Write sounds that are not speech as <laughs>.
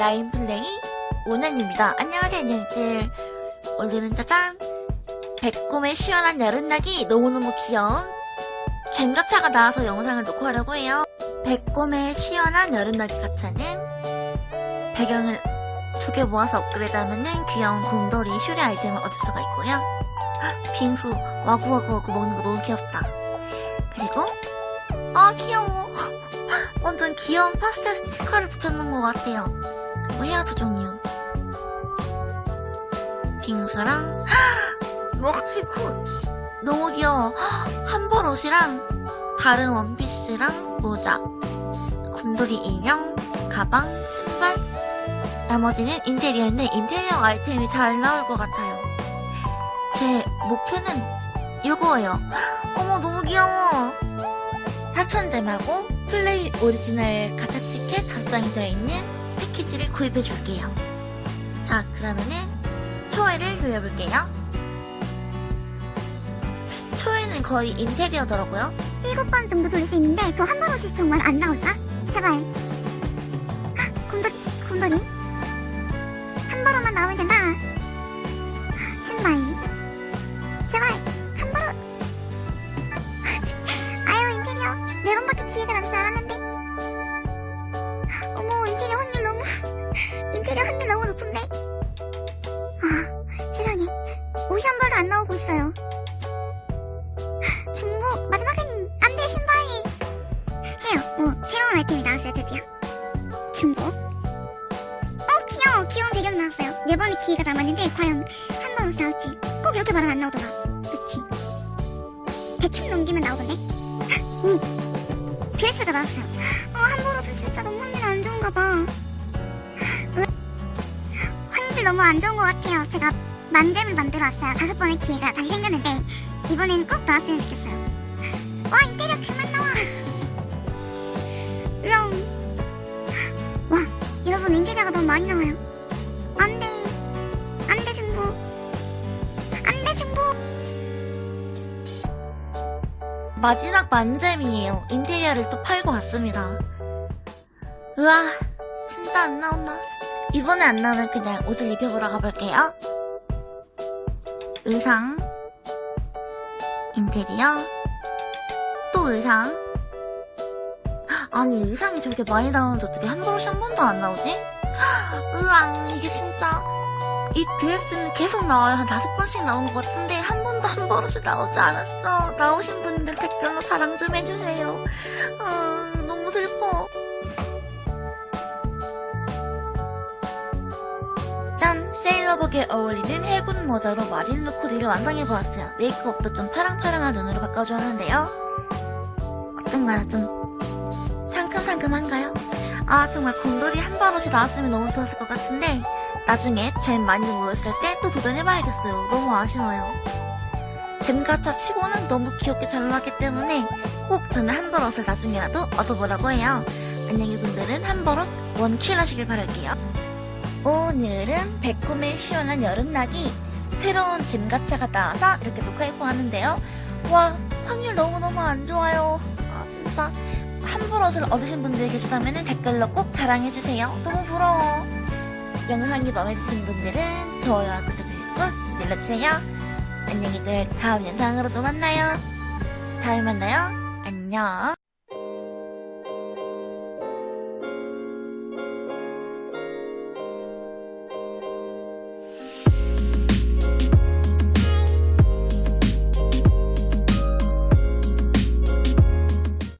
라인플레이 오년입니다. 안녕하세요, 안녕들. 오늘은 짜잔! 배꿈의 시원한 여름나기 너무너무 귀여운 잼가차가 나와서 영상을 놓고 하려고 해요. 배꿈의 시원한 여름나기 가차는 배경을 두 개 모아서 업그레이드 하면은 귀여운 곰돌이 슈리 아이템을 얻을 수가 있고요. 헉, 빙수 와구와구와구 먹는 거 너무 귀엽다. 그리고 아 귀여워. 완전 귀여운 파스텔 스티커를 붙여놓은 것 같아요. 헤어 두 종류. 빙수랑 먹지 굿. 너무 귀여워. 한벌 옷이랑 다른 원피스랑 모자. 곰돌이 인형, 가방, 신발. 나머지는 인테리어인데 인테리어 아이템이 잘 나올 것 같아요. 제 목표는 이거예요. 어머 너무 귀여워. 사천잼하고 플레이 오리지널 가차 티켓 5장이 들어있는 패키지를 구입해 줄게요. 자, 그러면은 초회를 돌려볼게요. 초회는 거의 인테리어더라고요. 일곱 번 정도 돌릴 수 있는데 저 한번 옷이 정말 안 나올까? 제발. 헉, 곰돌이. 한 번만 나오면 된다. 신발. 제발, 한 번. 아유, 인테리어. 네 번밖에 기회가 남지 않았는데. 벌도 안 나오고 있어요. <laughs> 중복 마지막엔 안돼 신발이. 해요. 오 새로운 아이템이 나왔어요 드디어. 중복 어 귀여워. 귀여운 배경 나왔어요. 네 번의 기회가 남았는데 과연 한 번으로 나올지 꼭 이렇게 말하면 안 나오더라. 그치. 대충 넘기면 나오던데. <laughs> 오 드레스가 나왔어요. 어한 번으로는 진짜 너무 확률 안 좋은가 봐. <laughs> 으, 확률 너무 안 좋은 것 같아요. 제가 만점을 만들어 왔어요 다섯 번의 기회가 다시 생겼는데 이번에는 꼭 나왔으면 좋겠어요. 와, 인테리어 그만 나와. 으엉. 와, 여러분, 인테리어가 너무 많이 나와요. 안 돼. 안 돼, 중복. 안 돼, 중복. 마지막 만점이에요. 인테리어를 또 팔고 갔습니다. 우와, 진짜 안 나온다. 이번에 안 나오면 그냥 옷을 입혀보러 가볼게요. 의상, 인테리어, 또 의상. 아니, 의상이 저렇게 많이 나오는데 어떻게 한 번씩 한 번도 안 나오지? 으앙, 이게 진짜. 이 드레스는 계속 나와요. 한 다섯 번씩 나온 것 같은데, 한 번도 한 버릇이 나오지 않았어. 나오신 분들 댓글로 자랑 좀 해주세요. 어, 세일러복에 어울리는 해군 모자로 마린루 코디를 완성해보았어요. 메이크업도 좀 파랑파랑한 눈으로 바꿔주었는데요. 어떤가요? 좀 상큼상큼한가요? 아 정말 곰돌이 한 바롯이 나왔으면 너무 좋았을 것 같은데 나중에 잼 많이 모였을 때 또 도전해봐야겠어요. 너무 아쉬워요. 잼가차 치고는 너무 귀엽게 잘 나왔기 때문에 꼭 저는 한 버릇을 나중에라도 얻어보라고 해요. 안녕히 분들은 한 버릇 원킬 하시길 바랄게요. 오늘은 배꿈의 시원한 여름나기 새로운 잼가차가 나와서 이렇게 녹화해보 하는데요. 와 확률 너무너무 안 좋아요. 아 진짜 한 버릇을 얻으신 분들 계시다면 댓글로 꼭 자랑해주세요. 너무 부러워. 영상이 마음에 드시는 분들은 좋아요와 구독을 꾹 눌러주세요. 안녕히들 다음 영상으로 또 만나요. 다음에 만나요. 안녕.